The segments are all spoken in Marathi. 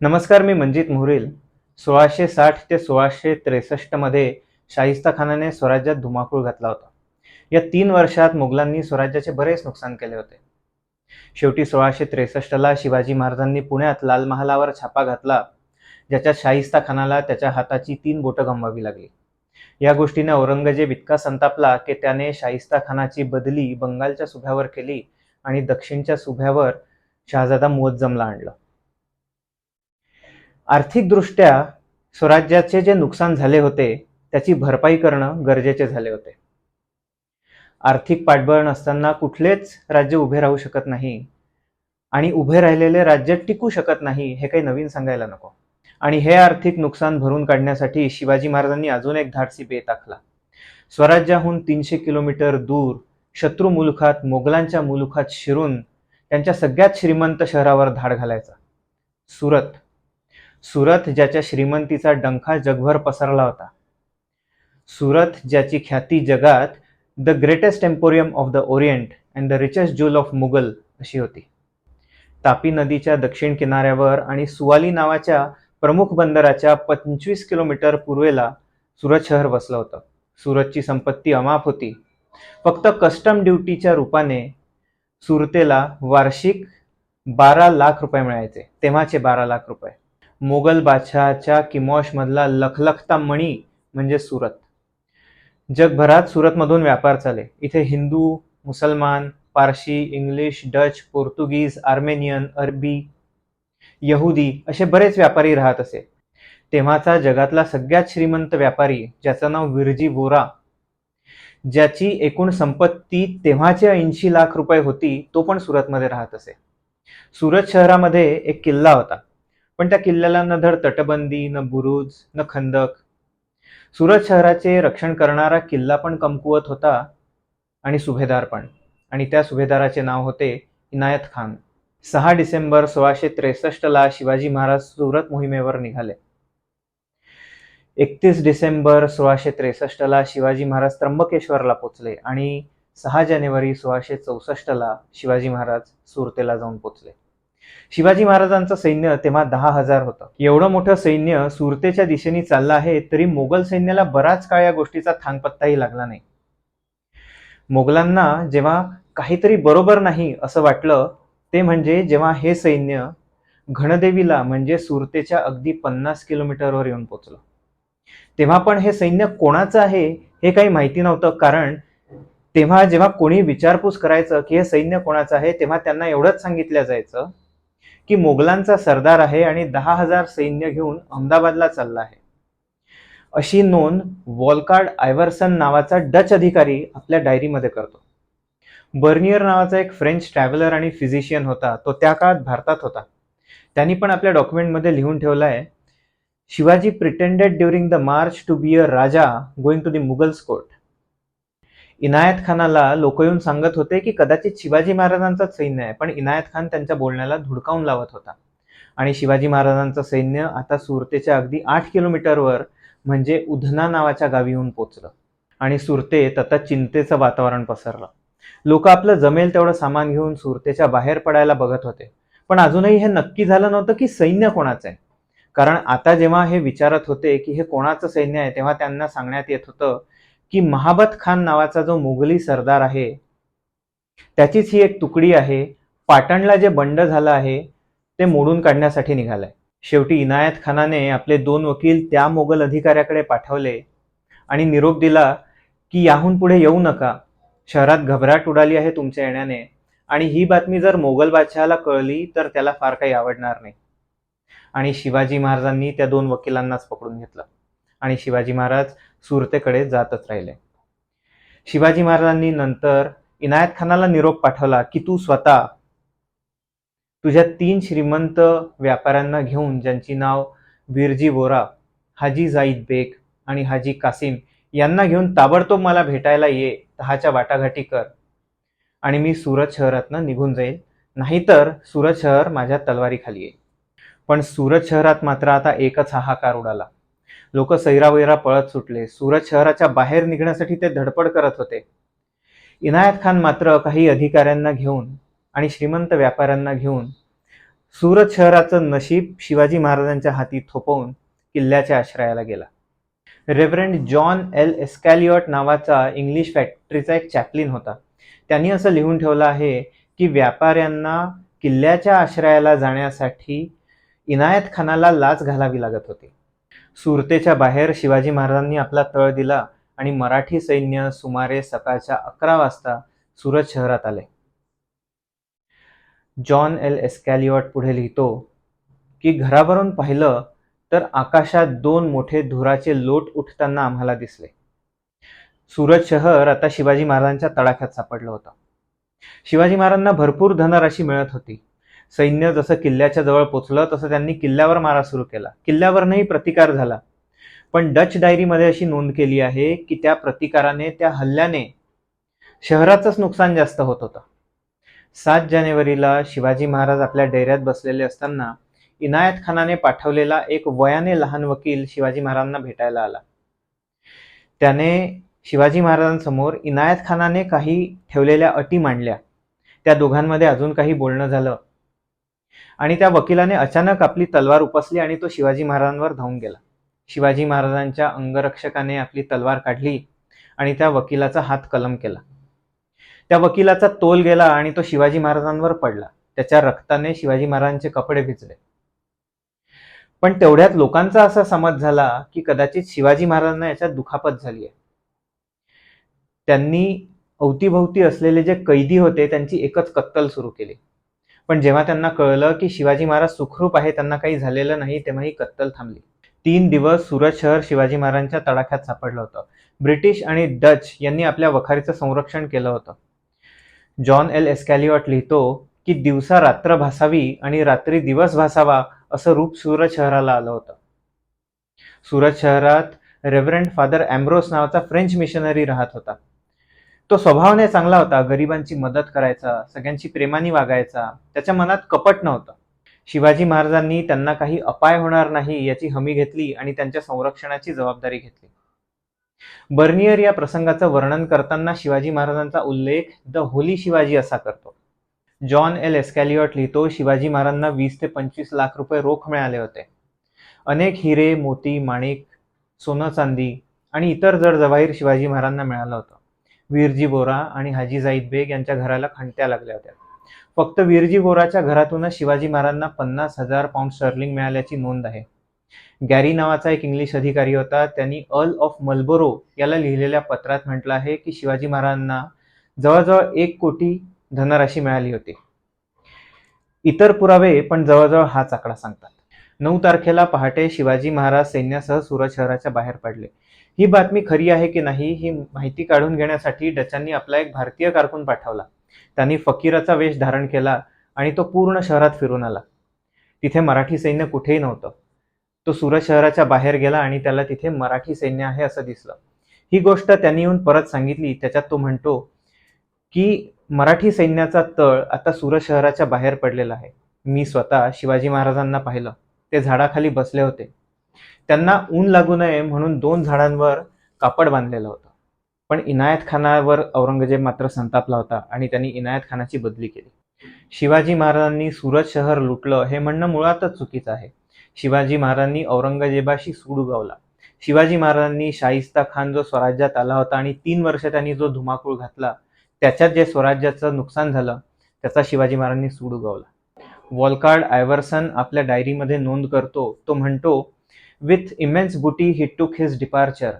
नमस्कार मी मंजित मोहरील सोळाशे साठ ते सोळाशे त्रेसष्टमध्ये शाहिस्ता खानाने स्वराज्यात धुमाकूळ घातला होता. या तीन वर्षात मुघलांनी स्वराज्याचे बरेच नुकसान केले होते. शेवटी सोळाशे त्रेसष्टला शिवाजी महाराजांनी पुण्यात लाल महालावर छापा घातला ज्याच्यात शाहिस्ता खानाला त्याच्या हाताची तीन बोटं गमवावी लागली. या गोष्टीने औरंगजेब इतका संतापला की त्याने शाहिस्ता खानाची बदली बंगालच्या सुभ्यावर केली आणि दक्षिणच्या सुभ्यावर शहाजादा मुअज्जमला आणलं. आर्थिकदृष्ट्या स्वराज्याचे जे नुकसान झाले होते त्याची भरपाई करणं गरजेचे झाले होते. आर्थिक पाठबळ नसताना कुठलेच राज्य उभे राहू शकत नाही आणि उभे राहिलेले राज्य टिकू शकत नाही हे काही नवीन सांगायला नको. आणि हे आर्थिक नुकसान भरून काढण्यासाठी शिवाजी महाराजांनी अजून एक धाडसी बेत आखला स्वराज्याहून तीनशे किलोमीटर दूर शत्रू मुलुखात मोगलांच्या मुलुखात शिरून त्यांच्या सगळ्यात श्रीमंत शहरावर धाड घालायचा. सुरत. सुरत ज्याच्या श्रीमंतीचा डंखा जगभर पसरला होता. सुरत ज्याची ख्याती जगात the greatest emporium of the orient and the richest jewel of Mughal अशी होती. तापी नदीच्या दक्षिण किनाऱ्यावर आणि सुवाली नावाच्या प्रमुख बंदराच्या पंचवीस किलोमीटर पूर्वेला सुरत शहर वसलं होतं. सुरतची संपत्ती अमाप होती. फक्त कस्टम ड्युटीच्या रूपाने सुरतेला वार्षिक बारा लाख रुपये मिळायचे. तेव्हाचे बारा लाख रुपये. मोगल बादशहाच्या किमॉशमधला लखलखता मणी म्हणजे सुरत. जगभरात सुरतमधून व्यापार चाले. इथे हिंदू मुसलमान Parsi English Dutch Portuguese Armenian अरबी यहुदी असे बरेच व्यापारी राहत असे. तेव्हाचा जगातला सगळ्यात श्रीमंत व्यापारी ज्याचं नाव विरजी वोरा ज्याची एकूण संपत्ती तेव्हाचे ऐंशी लाख रुपये होती तो पण सुरतमध्ये राहत असे. सुरत शहरामध्ये एक किल्ला होता. पण त्या किल्ल्याला न धड तटबंदी न बुरुज न खंदक. सुरत शहराचे रक्षण करणारा किल्ला पण कमकुवत होता आणि सुभेदार पण. आणि त्या सुभेदाराचे नाव होते इनायत खान. सहा डिसेंबर सोळाशे त्रेसष्टला शिवाजी महाराज सुरत मोहिमेवर निघाले. एकतीस डिसेंबर सोळाशे त्रेसष्टला शिवाजी महाराज त्र्यंबकेश्वरला पोचले आणि सहा जानेवारी सोळाशे चौसष्टला शिवाजी महाराज सुरतेला जाऊन पोचले. शिवाजी महाराजांचं सैन्य तेव्हा दहा हजार होतं. एवढं मोठं सैन्य सुरतेच्या दिशेने चाललं आहे तरी मोगल सैन्याला बराच काळ या गोष्टीचा थांगपत्ताही लागला नाही. मोगलांना जेव्हा काहीतरी बरोबर नाही असं वाटलं ते म्हणजे जेव्हा हे सैन्य घणदेवीला म्हणजे सुरतेच्या अगदी पन्नास किलोमीटरवर येऊन पोचलं तेव्हा पण हे सैन्य कोणाचं आहे हे काही माहिती नव्हतं कारण तेव्हा जेव्हा कोणी विचारपूस करायचं की हे सैन्य कोणाचं आहे तेव्हा त्यांना एवढंच सांगितलं जायचं की मोगलांचा सरदार आहे आणि दहा हजार सैन्य घेऊन अहमदाबादला चालला आहे. अशी नोंद वॉलकार्ड आयव्हर्सन नावाचा डच अधिकारी आपल्या डायरीमध्ये करतो. बर्नियर नावाचा एक फ्रेंच ट्रॅव्हलर आणि फिजिशियन होता तो त्या काळात भारतात होता. त्यांनी पण आपल्या डॉक्युमेंटमध्ये लिहून ठेवला आहे Shivaji pretended during the march to be a raja going to the Mughals court Inayat खानाला लोक येऊन सांगत होते की कदाचित शिवाजी महाराजांचाच सैन्य आहे पण इनायत खान त्यांच्या बोलण्याला धुडकावून लावत होता. आणि शिवाजी महाराजांचं सैन्य आता सुरतेच्या अगदी आठ किलोमीटरवर म्हणजे उधना नावाच्या गावी येऊन पोचलं. आणि सुरतेत आता चिंतेचं वातावरण पसरलं. लोक आपलं जमेल तेवढं सामान घेऊन सुरतेच्या बाहेर पडायला बघत होते. पण अजूनही हे नक्की झालं नव्हतं की सैन्य कोणाचं आहे. कारण आता जेव्हा हे विचारत होते की हे कोणाचं सैन्य आहे तेव्हा त्यांना सांगण्यात येत होतं की महाबत खान नावाचा जो मुघली सरदार आहे त्याचीच ही एक तुकडी आहे. पाटणला जे बंड झालं आहे ते मोडून काढण्यासाठी निघालंय. शेवटी इनायत खानाने आपले दोन वकील त्या मोगल अधिकाऱ्याकडे पाठवले आणि निरोप दिला की याहून पुढे येऊ नका. शहरात घबराट उडाली आहे तुमच्या येण्याने आणि ही बातमी जर मोगल बादशहाला कळली तर त्याला फार काही आवडणार नाही. आणि शिवाजी महाराजांनी त्या दोन वकिलांनाच पकडून घेतलं. आणि शिवाजी महाराज सुरतेकडे जातच राहिले. शिवाजी महाराजांनी नंतर इनायत खानाला निरोप पाठवला की तू स्वतः तुझ्या तीन श्रीमंत व्यापाऱ्यांना घेऊन ज्यांची नाव बिरजी बोरा हाजी जाईद बेग आणि हाजी कासिम यांना घेऊन ताबडतोब मला भेटायला ये तहाच्या वाटाघाटी कर आणि मी सुरत शहरातनं निघून जाईल. नाहीतर सुरत शहर माझ्या तलवारीखाली येईल. पण सुरत शहरात मात्र आता एकच हाहाकार उडाला. लोक सैरावैरा पळत सुटले. सुरत शहराच्या बाहेर निघण्यासाठी ते धडपड करत होते. इनायत खान मात्र काही अधिकाऱ्यांना घेऊन आणि श्रीमंत व्यापाऱ्यांना घेऊन सुरत शहराचं नशीब शिवाजी महाराजांच्या हाती थोपवून किल्ल्याच्या आश्रयाला गेला. रेव्हरंड जॉन एल एस्कॅलिओट नावाचा इंग्लिश फॅक्टरीचा एक चॅपलिन होता. त्यांनी असं लिहून ठेवलं आहे की व्यापाऱ्यांना किल्ल्याच्या आश्रयाला जाण्यासाठी इनायत खानाला लाच घालावी लागत होती. सुरतेच्या बाहेर शिवाजी महाराजांनी आपला तळ दिला आणि मराठी सैन्य सुमारे सकाळच्या अकरा वाजता सुरत शहरात आले. जॉन एल एस्कॅलिओट पुढे लिहितो की घरावरून पाहिलं तर आकाशात दोन मोठे धुराचे लोट उठताना आम्हाला दिसले. सुरत शहर आता शिवाजी महाराजांच्या तडाख्यात सापडलं होतं. शिवाजी महाराजांना भरपूर धनराशी मिळत होती. सैन्य जसं किल्ल्याच्या जवळ पोचलं तसं त्यांनी किल्ल्यावर मारा सुरू केला. किल्ल्यावरनंही प्रतिकार झाला. पण डच डायरीमध्ये अशी नोंद केली आहे की त्या प्रतिकाराने त्या हल्ल्याने शहराचंच नुकसान जास्त होत होतं. सात जानेवारीला शिवाजी महाराज आपल्या डेऱ्यात बसलेले असताना इनायत खानाने पाठवलेला एक वयाने लहान वकील शिवाजी महाराजांना भेटायला आला. त्याने शिवाजी महाराजांसमोर इनायत खानाने काही ठेवलेल्या अटी मांडल्या. त्या दोघांमध्ये अजून काही बोलणं झालं. आणि त्या वकिलाने अचानक आपली तलवार उपसली आणि तो शिवाजी महाराजांवर धावून गेला. शिवाजी महाराजांच्या अंगरक्षकाने आपली तलवार काढली आणि त्या वकिलाचा हात कलम केला. त्या वकिलाचा तोल गेला आणि तो शिवाजी महाराजांवर पडला. त्याच्या रक्ताने शिवाजी महाराजांचे कपडे भिजले. पण तेवढ्यात लोकांचा असा समज झाला की कदाचित शिवाजी महाराजांना याच्यात दुखापत झाली आहे. त्यांनी अवतीभोवती असलेले जे कैदी होते त्यांची एकच कत्तल सुरू केली. पण जेव्हा त्यांना कळलं की शिवाजी महाराज सुखरूप आहे त्यांना काही झालेलं नाही तेव्हा ही कत्तल थांबली. तीन दिवस सुरत शहर शिवाजी महाराजांच्या तडाख्यात सापडलं होतं. ब्रिटिश आणि डच यांनी आपल्या वखारीचं संरक्षण केलं होतं. जॉन एल एस्कॅलिऑट लिहितो की दिवसा रात्र भासावी आणि रात्री दिवस भासावा असं रूप सुरत शहराला आलं होतं. सुरत शहरात रेव्हरंड फादर अँब्रोस नावाचा फ्रेंच मिशनरी राहत होता. तो स्वभावाने चांगला होता गरिबांची मदत करायचा सगळ्यांची प्रेमाने वागायचा त्याच्या मनात कपट नव्हतं. शिवाजी महाराजांनी त्यांना काही अपाय होणार नाही याची हमी घेतली आणि त्यांच्या संरक्षणाची जबाबदारी घेतली. बर्नियर या प्रसंगाचं वर्णन करताना शिवाजी महाराजांचा उल्लेख द होली शिवाजी असा करतो. जॉन एल एस्कॅलिओट लिहितो शिवाजी महाराजांना वीस ते पंचवीस लाख रुपये रोख मिळाले होते. अनेक हिरे मोती माणिक सोनं चांदी आणि इतर जड जवाहीर शिवाजी महाराजांना मिळालं होतं. वीरजी बोरा आणि हाजी जाईद बेग यांच्या घराला खंट्या लागल्या होत्या. फक्त वीरजी बोराच्या घरातूनच शिवाजी महाराजांना पन्नास हजार पाऊंड स्टर्लिंग मिळाल्याची नोंद आहे. गॅरी नावाचा एक इंग्लिश अधिकारी होता. त्यांनी अर्ल ऑफ मलबोरो याला लिहिलेल्या पत्रात म्हटलं आहे की शिवाजी महाराजांना जवळजवळ एक कोटी धनराशी मिळाली होती. इतर पुरावे पण जवळजवळ हाच आकडा सांगतात. नऊ तारखेला पहाटे शिवाजी महाराज सैन्यासह सुरत शहराच्या बाहेर पडले. ही बातमी खरी आहे की नाही ही माहिती काढून घेण्यासाठी डचांनी आपला एक भारतीय कारकून पाठवला. त्यांनी फकीराचा वेश धारण केला आणि तो पूर्ण शहरात फिरून आला. तिथे मराठी सैन्य कुठेही नव्हतं. तो सुरत शहराच्या बाहेर गेला आणि त्याला तिथे मराठी सैन्य आहे असं दिसलं. ही गोष्ट त्यांनी येऊन परत सांगितली. त्याच्यात तो म्हणतो की मराठी सैन्याचा तळ आता सुरत शहराच्या बाहेर पडलेला आहे. मी स्वतः शिवाजी महाराजांना पाहिलं. ते झाडाखाली बसले होते. त्यांना ऊन लागू नये म्हणून दोन झाडांवर कापड बांधलेलं होतं. पण इनायत खानावर औरंगजेब मात्र संतापला होता आणि त्यांनी इनायत खानाची बदली केली. शिवाजी महाराजांनी सुरत शहर लुटलं हे म्हणणं मुळातच चुकीचं आहे. शिवाजी महाराजांनी औरंगजेबाशी सूड उगवला. शिवाजी महाराजांनी शाहिस्ता खान जो स्वराज्यात आला होता आणि तीन वर्ष त्यांनी जो धुमाकूळ घातला त्याच्यात जे स्वराज्याचं नुकसान झालं त्याचा शिवाजी महाराजांनी सूड उगवला. वॉलकार्ड आयव्हर्सन आपल्या डायरीमध्ये नोंद करतो तो म्हणतो with immense booty he took his departure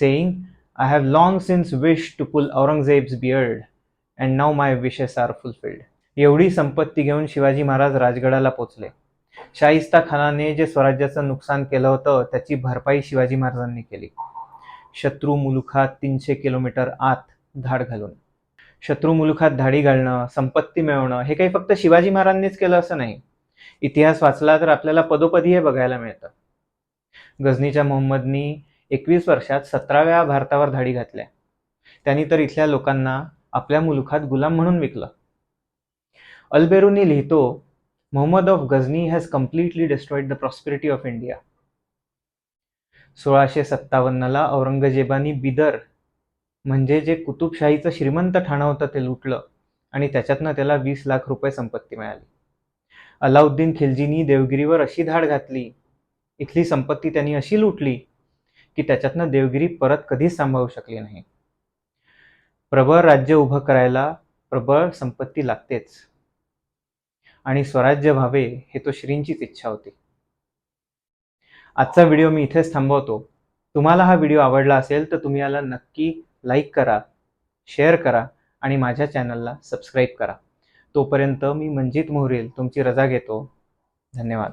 saying, I have long since wish to pull Aurangzeb's beard, and now my wishes are fulfilled एवढी संपत्ती घेऊन शिवाजी महाराज राजगडाला पोचले शाहिस्ता खानाने जे स्वराज्याचं नुकसान केलं होतं त्याची भरपाई शिवाजी महाराजांनी केली. शत्रू मुलुखात तीनशे किलोमीटर आत धाड घालून. शत्रू मुलुखात धाडी घालणं संपत्ती मिळवणं हे काही फक्त शिवाजी महाराजांनीच केलं असं नाही. इतिहास वाचला तर आपल्याला पदोपदी हे बघायला मिळतं. गझनीच्या मोहम्मदनी एकवीस वर्षात सतराव्या भारतावर धाडी घातल्या. त्यांनी तर इथल्या लोकांना आपल्या मुलुखात गुलाम म्हणून विकलं. अलबेरूनी लिहितो Mohammad of Ghazni has completely destroyed the prosperity of India. सोळाशे सत्तावन्नला औरंगजेबानी बिदर म्हणजे जे कुतुबशाहीचं श्रीमंत ठाणं होतं ते लुटलं आणि त्याच्यातनं त्याला वीस लाख रुपये संपत्ती मिळाली. अलाउद्दीन खिलजीनी देवगिरीवर अशी धाड घातली इथली संपत्ती त्यांनी अशी लुटली की त्याच्यातनं देवगिरी परत कधीच सांभाळू शकली नाही. प्रबळ राज्य उभं करायला प्रबळ संपत्ती लागतेच. आणि स्वराज्य व्हावे हे तो श्रींचीच इच्छा होती. आजचा व्हिडिओ मी इथेच थांबवतो. तुम्हाला हा व्हिडिओ आवडला असेल तर तुम्ही याला नक्की लाईक करा शेअर करा आणि माझ्या चॅनलला सबस्क्राईब करा. तोपर्यंत मी मंजित मोहरील तुमची रजा घेतो. धन्यवाद.